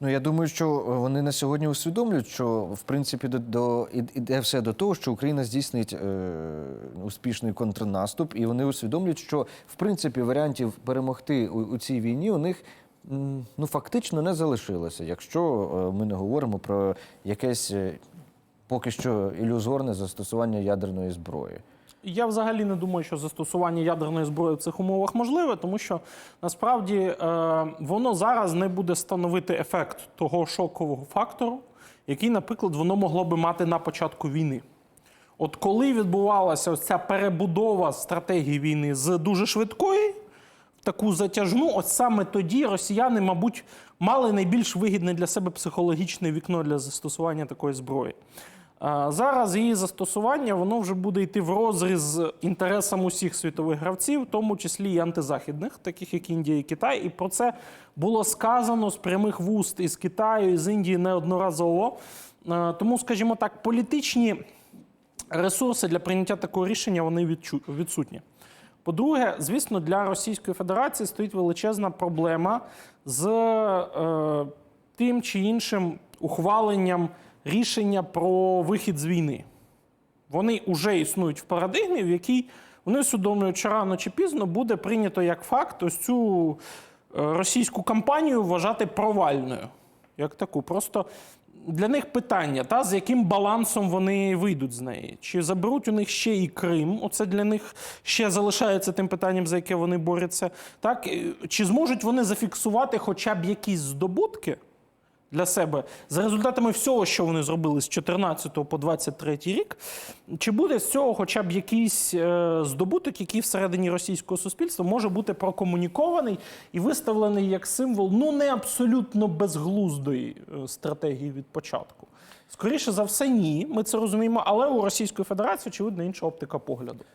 Ну я думаю, що вони на сьогодні усвідомлюють, що в принципі до, до іде все до того, що Україна здійснить е, успішний контрнаступ, і вони усвідомлюють, що в принципі варіантів перемогти у, у цій війні у них ну фактично не залишилося, якщо е, ми не говоримо про якесь е, поки що ілюзорне застосування ядерної зброї. Я взагалі не думаю, що застосування ядерної зброї в цих умовах можливе, тому що насправді е, воно зараз не буде становити ефект того шокового фактору, який, наприклад, воно могло би мати на початку війни. От коли відбувалася ось ця перебудова стратегії війни з дуже швидкої в таку затяжну, от саме тоді росіяни, мабуть, мали найбільш вигідне для себе психологічне вікно для застосування такої зброї. Зараз її застосування воно вже буде йти в розріз з інтересам усіх світових гравців, в тому числі і антизахідних, таких як Індія і Китай. І про це було сказано з прямих вуст із Китаю, і з Індії неодноразово. Тому, скажімо так, політичні ресурси для прийняття такого рішення вони відсутні. По-друге, звісно, для Російської Федерації стоїть величезна проблема з е, тим чи іншим ухваленням рішення про вихід з війни. Вони вже існують в парадигмі, в якій вони усвідомлюють, що рано чи пізно буде прийнято як факт ось цю е, російську кампанію вважати провальною. Як таку. Просто для них питання, та, з яким балансом вони вийдуть з неї. Чи заберуть у них ще і Крим? Оце для них ще залишається тим питанням, за яке вони борються. Так? Е, Чи зможуть вони зафіксувати хоча б якісь здобутки? Для себе за результатами всього, що вони зробили з 14 по 23 рік, чи буде з цього хоча б якийсь е, здобуток, який всередині російського суспільства може бути прокомунікований і виставлений як символ ну не абсолютно безглуздої е, стратегії від початку? Скоріше за все, ні, ми це розуміємо, але у Російської Федерації, очевидно, інша оптика погляду.